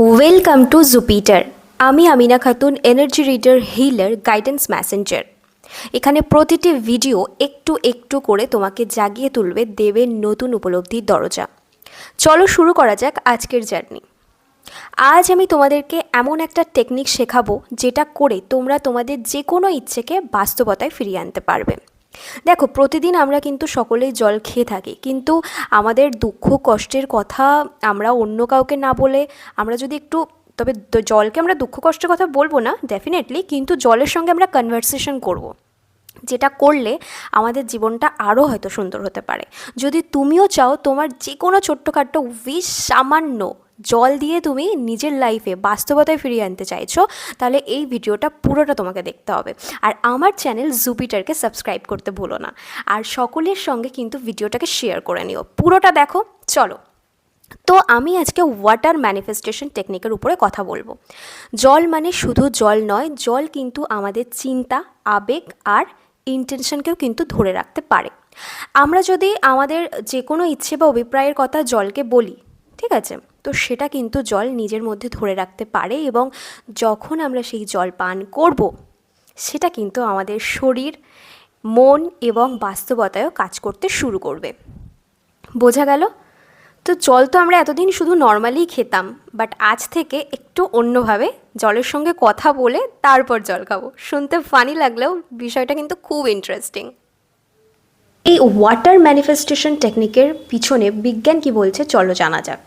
Welcome to Jupiter আমি Amina Khatun energy reader healer guidance messenger এখানে প্রতিটি video একটু একটু করে তোমাকে জাগিয়ে তুলবে দেবের নতুন উপলব্ধির দরজা। চলো শুরু করা যাক আজকের জার্নি আজ আমি তোমাদেরকে এমন একটা টেকনিক শেখাবো যেটা করে তোমরা তোমাদের যে কোনো ইচ্ছেকে বাস্তবতায় ফিরিয়ে আনতে পারবে। দেখো, প্রতিদিন আমরা কিন্তু সকলেই জল খেয়ে থাকি, কিন্তু আমাদের দুঃখ, কষ্টের কথা আমরা অন্য কাউকে না বলে আমরা যদি একটু, তবে জলকে আমরা দুঃখ, কষ্টের কথা বলব না ডেফিনেটলি কিন্তু জলের সঙ্গে আমরা কনভারসেশন করব। যেটা করলে আমাদের জীবনটা আরও হয়তো সুন্দর হতে পারে যদি তুমিও চাও তোমার যে কোনো ছোট্টখাট্ট উইশ সামান্য জল দিয়ে তুমি নিজের লাইফে বাস্তবতায় ফিরিয়ে আনতে চাইছো, তাহলে এই ভিডিওটা পুরোটা তোমাকে দেখতে হবে। আর আমার চ্যানেল জুপিটারকে সাবস্ক্রাইব করতে ভুলো না। আর সকলের সঙ্গে কিন্তু ভিডিওটাকে শেয়ার করে নিও। পুরোটা দেখো, চলো। তো আমি আজকে ওয়াটার ম্যানিফেস্টেশন টেকনিকের উপরে কথা বলব। জল মানে শুধু জল নয়, জল কিন্তু আমাদের চিন্তা, আবেগ আর ইন্টেনশনকেও কিন্তু ধরে রাখতে পারে। আমরা যদি আমাদের যে কোনো ইচ্ছে বা অভিপ্রায়ের কথা জলকে বলি, ঠিক আছে? তো সেটা কিন্তু জল নিজের মধ্যে ধরে রাখতে পারে এবং যখন আমরা সেই জল পান করব, সেটা কিন্তু আমাদের শরীর, মন এবং বাস্তবতায়ও কাজ করতে শুরু করবে। বোঝা গেল? তো জল তো আমরা এতদিন শুধু নর্মালি খেতাম বাট আজ থেকে একটু অন্যভাবে জলের সঙ্গে কথা বলে তারপর জল খাব। শুনতে ফানি লাগলেও বিষয়টা কিন্তু খুব ইন্টারেস্টিং এই ওয়াটার ম্যানিফেস্টেশন টেকনিকের পিছনে বিজ্ঞান কি বলছে চলো জানা যাক।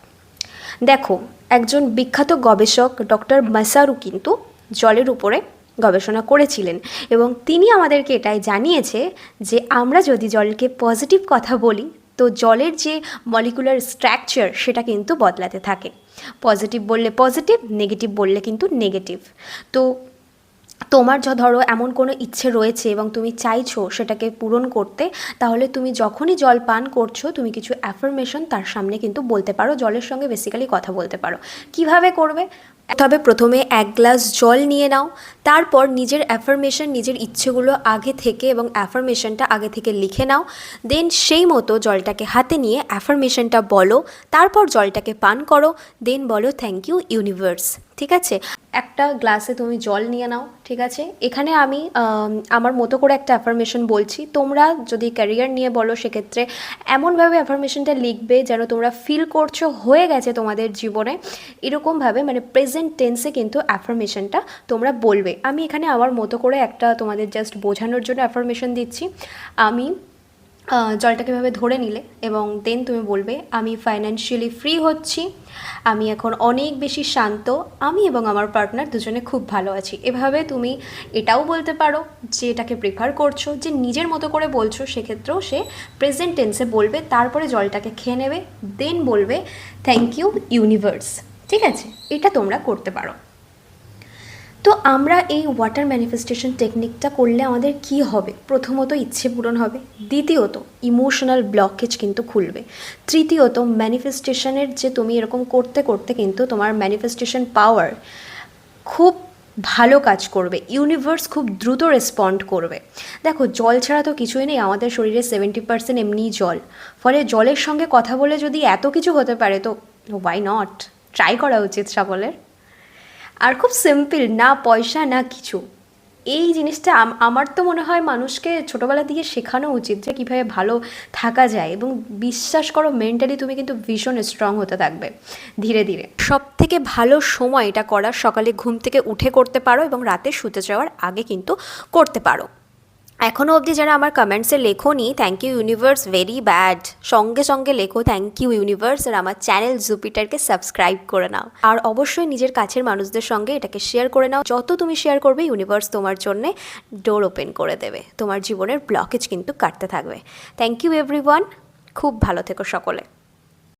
দেখো, একজন বিখ্যাত গবেষক ডক্টর মাসারু কিন্তু জলের উপরে গবেষণা করেছিলেন এবং তিনি আমাদেরকে এটাই জানিয়েছে যে আমরা যদি জলকে পজিটিভ কথা বলি, তো জলের যে মলিকুলার স্ট্রাকচার সেটা কিন্তু বদলাতে থাকে। পজিটিভ বললে পজিটিভ নেগেটিভ বললে কিন্তু নেগেটিভ তো তোমার য, ধরো এমন কোনো ইচ্ছে রয়েছে এবং তুমি চাইছো সেটাকে পূরণ করতে, তাহলে তুমি যখনই জল পান করছ, তুমি কিছু অ্যাফার্মেশন তার সামনে কিন্তু বলতে পারো, জলের সঙ্গে বেসিক্যালি কথা বলতে পারো। কীভাবে করবে? তবে প্রথমে এক গ্লাস জল নিয়ে নাও, তারপর নিজের অ্যাফার্মেশন নিজের ইচ্ছেগুলো আগে থেকে এবং অ্যাফার্মেশনটা আগে থেকে লিখে নাও দেন সেই মতো জলটাকে হাতে নিয়ে অ্যাফার্মেশনটা বলো, তারপর জলটাকে পান করো দেন বলো থ্যাংক ইউ ইউনিভার্স ঠিক আছে? একটা গ্লাসে তুমি জল নিয়ে নাও, ঠিক আছে? এখানে আমি আমার মতো করে একটা অ্যাফার্মেশন বলছি। তোমরা যদি ক্যারিয়ার নিয়ে বলো সেক্ষেত্রে এমনভাবে অ্যাফার্মেশনটা লিখবে যেন তোমরা ফিল করছ হয়ে গেছে তোমাদের জীবনে। এরকমভাবে মানে প্রেজেন্ট টেন্সে কিন্তু অ্যাফার্মেশনটা তোমরা বলবে। আমি এখানে আমার মতো করে একটা তোমাদের জাস্ট বোঝানোর জন্য অ্যাফার্মেশন দিচ্ছি। আমি জলটাকে এভাবে ধরে নিলে এবং দেন তুমি বলবে, আমি ফাইন্যান্সিয়ালি ফ্রি হচ্ছি, আমি এখন অনেক বেশি শান্ত, আমি এবং আমার পার্টনার দুজনে খুব ভালো আছি। এভাবে তুমি এটাও বলতে পারো যে এটাকে প্রিফার করছ, যে নিজের মতো করে বলছো, সেক্ষেত্রেও সে প্রেজেন্ট টেন্সে বলবে, তারপরে জলটাকে খেয়ে নেবে দেন বলবে থ্যাংক ইউ ইউনিভার্স ঠিক আছে? এটা তোমরা করতে পারো। তো আমরা এই ওয়াটার ম্যানিফেস্টেশন টেকনিকটা করলে আমাদের কি হবে? প্রথমত ইচ্ছে পূরণ হবে, দ্বিতীয়ত ইমোশনাল ব্লকেজ কিন্তু খুলবে, তৃতীয়ত ম্যানিফেস্টেশনের যে তুমি এরকম করতে করতে কিন্তু তোমার ম্যানিফেস্টেশন পাওয়ার খুব ভালো কাজ করবে ইউনিভার্স খুব দ্রুত রেসপন্ড করবে। দেখো, জল ছাড়া তো কিছুই নেই, আমাদের শরীরে সেভেন্টি পার্সেন্ট এমনিই জল, ফলে জলের সঙ্গে কথা বলে যদি এত কিছু হতে পারে তো ওয়াই নট ট্রাই করা উচিত সকলের আর খুব সিম্পল না পয়সা, না কিছু। এই জিনিসটা আমার তো মনে হয় মানুষকে ছোটোবেলা থেকে শেখানো উচিত যে কীভাবে ভালো থাকা যায় এবং বিশ্বাস করো মেন্টালি তুমি কিন্তু ভীষণ স্ট্রং হতে থাকবে, ধীরে ধীরে। সব থেকে ভালো সময় এটা করার, সকালে ঘুম থেকে উঠে করতে পারো এবং রাতে শুতে যাওয়ার আগে কিন্তু করতে পারো। এখনও অবধি যারা আমার কমেন্টসে লেখোনি thank you universe very bad সঙ্গে সঙ্গে লেখো থ্যাংক ইউ ইউনিভার্স আর আমার চ্যানেল জুপিটারকে সাবস্ক্রাইব করে নাও। আর অবশ্যই নিজের কাছের মানুষদের সঙ্গে এটাকে শেয়ার করে নাও। যত তুমি শেয়ার করবে ইউনিভার্স তোমার জন্যে ডোর ওপেন করে দেবে। তোমার জীবনের ব্লকেজ কিন্তু কাটতে থাকবে। থ্যাংক ইউ এভরিওয়ান খুব ভালো থেকো সকলে।